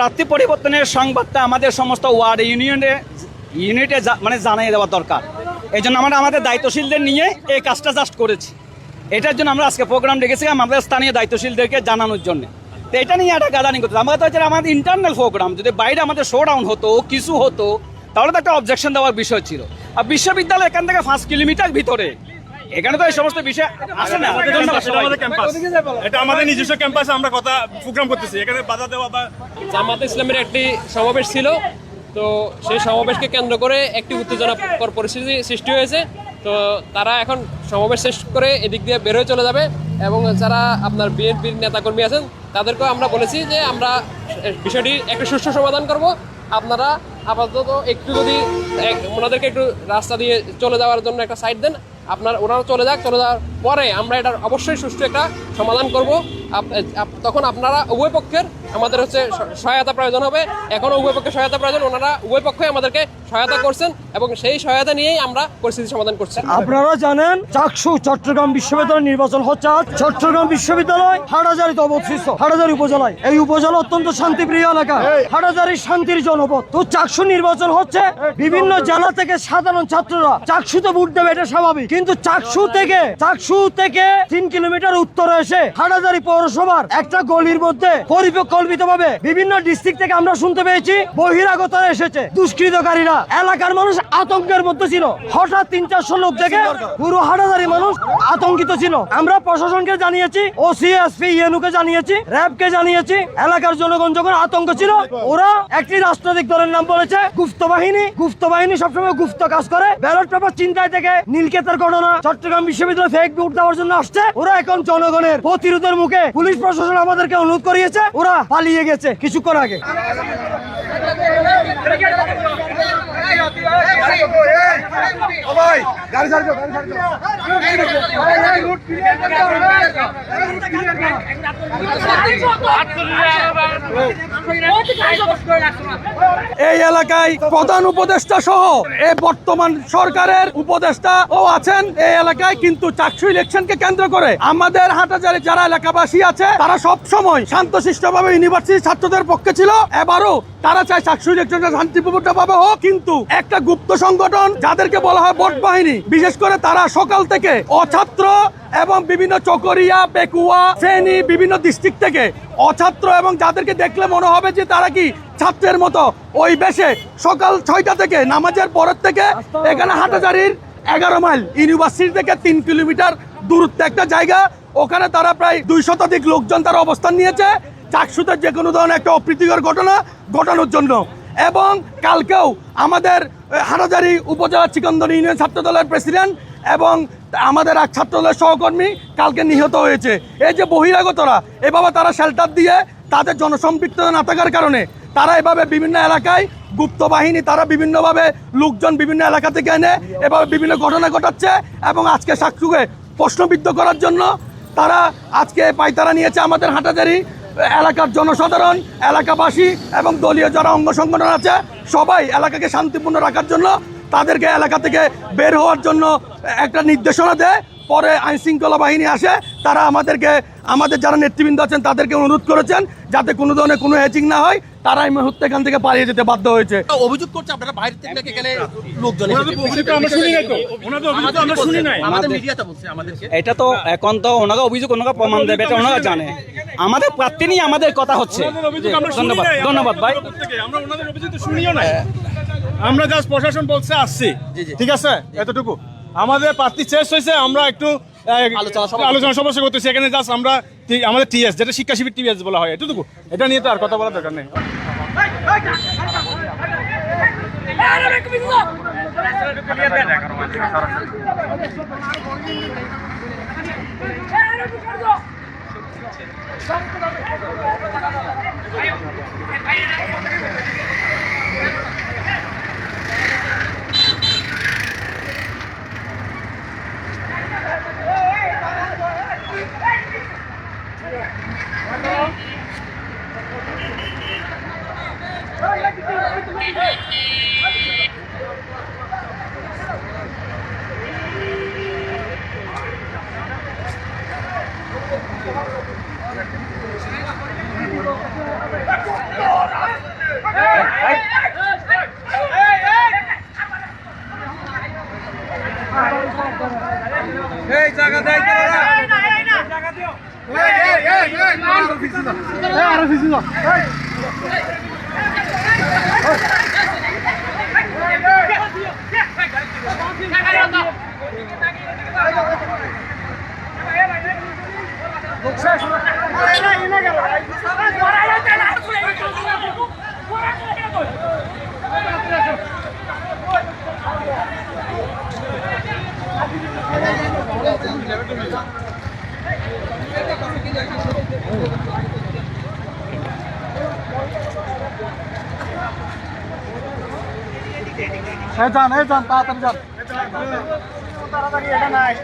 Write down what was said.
প্রার্থী পরিবর্তনের সংবাদটা আমাদের সমস্ত ওয়ার্ড ইউনিয়নে, ইউনিটে মানে জানিয়ে দেওয়া দরকার। এই জন্য আমরা আমাদের দায়িত্বশীলদের নিয়ে এই কাজটা জাস্ট করেছি। এটার জন্য আমরা আজকে প্রোগ্রাম রেখেছিলাম আমাদের স্থানীয় দায়িত্বশীলদেরকে জানানোর জন্য। তো এটা নিয়ে একটা গাদানি করতে আমাদের তো হচ্ছে আমাদের ইন্টারনাল প্রোগ্রাম যদি বাইরে আমাদের শো ডাউন হতো, কিছু হতো, তাহলে তো একটা অবজেকশন দেওয়ার বিষয় ছিল। আর বিশ্ববিদ্যালয় এখান থেকে পাঁচ কিলোমিটার ভিতরে। এখানে তো এই সমস্ত বিষয় আসে না। আমাদের ক্যাম্পাস এটা আমাদের নিজস্ব ক্যাম্পাসে আমরা কথা প্রোগ্রাম করতেছি। এখানে বাধা দেওয়া বা জামাত ইসলামের একটি সমাবেশ ছিল। তো সেই সমাবেশকে কেন্দ্র করে একটি উত্তেজনাকর পরিস্থিতি সৃষ্টি হয়েছে। তো তারা এখন সমাবেশ শেষ করে এদিক দিয়ে বেরোয় চলে যাবে এবং যারা আপনার বিএনপির নেতাকর্মী আছেন তাদেরকেও আমরা বলেছি যে আমরা বিষয়টি একটু সুষ্ঠু সমাধান করব। আপনারা আপাতত একটু যদি ওনাদেরকে একটু রাস্তা দিয়ে চলে যাওয়ার জন্য একটা সাইড দেন আপনার ওনারা চলে যাক, চলে যাওয়ার পরে আমরা এটার অবশ্যই সুষ্ঠু একটা সমাধান করব। তখন আপনারা উভয় পক্ষের আমাদের হচ্ছে সহায়তা প্রয়োজন হবে। এখনও উভয় পক্ষের সহায়তা প্রয়োজন, ওনারা উভয় পক্ষই আমাদেরকে সহায়তা করছেন এবং সেই সহায়তা নিয়েই আমরা পরিস্থিতি সমাধান করছি। আপনারা জানেন চাকসু চট্টগ্রাম বিশ্ববিদ্যালয় নির্বাচন হচ্ছে চট্টগ্রাম বিশ্ববিদ্যালয় হাটাজারিতে অবস্থিত হাটাজারি উপজেলায়। এই উপজেলা অত্যন্ত শান্তিপ্রিয় এলাকা। হাটাজারি শান্তির জনপদ। তো চাকসু নির্বাচন হচ্ছে বিভিন্ন জেলা থেকে সাধারণ ছাত্ররা চাকসুতে ভোট দেবে এটা স্বাভাবিক। কিন্তু চাকসু থেকে চাকসু থেকে তিন কিলোমিটার উত্তরে এসে হাটাজারি পৌরসভার একটা গলির মধ্যে পরিকল্পিত ভাবে বিভিন্ন ডিস্ট্রিক্ট থেকে আমরা শুনতে পেয়েছি বহিরাগতরা এসেছে দুষ্কৃতকারীরা। এলাকার মানুষ আতঙ্কের মধ্যে ছিল। হঠাৎ তিন চারশো লোক দেখে পুরো হাটাজারি মানুষ আতঙ্কিত ছিল। আমরা প্রশাসনকে জানিয়েছি ও ওসি এসপি ইএনউকে জানিয়েছি, র্যাবকে জানিয়েছি, এলাকার জনগণ যখন আতঙ্ক ছিল, ওরা একটি রাজনৈতিক দলের নাম বলেছে, গুপ্ত বাহিনী। গুপ্ত বাহিনী সবসময় গুপ্ত কাজ করে। ব্যালট পেপার চিন্তায় থেকে নীলকেতের ঘটনা, চট্টগ্রাম বিশ্ববিদ্যালয় ফেক ভোট দেওয়ার জন্য আসছে। ওরা এখন জনগণের প্রতিরোধের মুখে পুলিশ প্রশাসন আমাদেরকে অনুরোধ করিয়েছে, ওরা পালিয়ে গেছে কিছুক্ষণ আগে। दिवस এই এলাকায় প্রধান উপদেষ্টা সহ এই বর্তমান সরকারের উপদেষ্টা ও আছেন। এই এলাকায় কিন্তু চাকসু ইলেকশনকে কেন্দ্র করে আমাদের হাটাজারে যারা এলাকাবাসী আছে, তারা সব সময় শান্তশিষ্টভাবে ইউনিভার্সিটি ছাত্রদের পক্ষে ছিল। এবারও তারা চায় চাকসু ইলেকশনটা শান্তিপূর্ণভাবে হোক। কিন্তু একটা গুপ্ত সংগঠন যাদেরকে বলা হয় ভোট বাহিনী। বিশেষ করে তারা সকাল থেকে অছাত্র এবং বিভিন্ন চকরিয়া, পেকুয়া, ফেনী, বিভিন্ন ডিস্ট্রিক্ট থেকে অছাত্র এবং যাদেরকে দেখলে মনে হবে যে তারা কি ছাত্রের মতো। ওই বেশে সকাল ছয়টা থেকে নামাজের পরের থেকে এখানে হাটাজারির এগারো মাইল, ইউনিভার্সিটি থেকে তিন কিলোমিটার দূরত্ব একটা জায়গা। ওখানে তারা প্রায় দুই শতাধিক লোকজন তারা অবস্থান নিয়েছে। চাকসুতে যে কোনো ধরনের একটা অপ্রীতিকর ঘটনা ঘটানোর জন্য। এবং কালকেও আমাদের আহ, হাটাজারি উপজেলা চিকন্দন ইউনিয়ন ছাত্র দলের প্রেসিডেন্ট এবং আমাদের এক ছাত্র দলের সহকর্মী কালকে নিহত হয়েছে। এই যে বহিরাগতরা এভাবে তারা শেল্টার দিয়ে তাদের জনসম্পৃক্ততা না থাকার কারণে তারা এভাবে বিভিন্ন এলাকায় গুপ্ত বাহিনী তারা বিভিন্নভাবে লোকজন বিভিন্ন এলাকা থেকে এনে এভাবে বিভিন্ন ঘটনা ঘটাচ্ছে এবং আজকে সাক্ষুকে প্রশ্নবিদ্ধ করার জন্য তারা আজকে পাইতারা নিয়েছে আমাদের হাটাজারি এলাকার জনসাধারণ এলাকাবাসী এবং দলীয় যারা অঙ্গ সংগঠন আছে সবাই এলাকাকে শান্তিপূর্ণ রাখার জন্য তাদেরকে এলাকা থেকে বের হওয়ার জন্য একটা নির্দেশনা দেয়। পরে আইন শৃঙ্খলা বাহিনী আসে তারা আমাদেরকে আমাদের যারা নেতৃবৃন্দ আছেন তাদেরকে অনুরোধ করেছেন যাতে কোনো ধরনের কোনো হ্যাচিং না হয়। তারা এই মুহূর্তে এখান থেকে পালিয়ে যেতে বাধ্য হয়েছে। অভিযোগ করছে আপনারা বাইরে থেকে এখানে লোকজন এটা তো এখন তো ওনারা অভিযোগ ওনারা প্রমাণ দেবে এটা ওনারা জানে। আমাদের প্রার্থী নিয়ে আমাদের কথা হচ্ছে। ধন্যবাদ ধন্যবাদ ভাই। আমরা শুনিও না আমরা জাস্ট প্রশাসন বলছে আসছি। ঠিক আছে? এতটুকু। আমাদের প্রার্থী শেষ হয়েছে আমরা একটু আলোচনা সমস্যা করতেছি। এখানে জাস্ট আমরা আমাদের টিএস যেটা শিক্ষা শিবির টিএস বলা হয় এতটুকু। এটা নিয়ে তো আর কথা বলার দরকার নেই। 三四刀豆腐豆腐豆腐皮儿豆还有还有 Success! হ্যাঁ যান হ্যাঁ যান তাড়াতাড়ি যান ভাই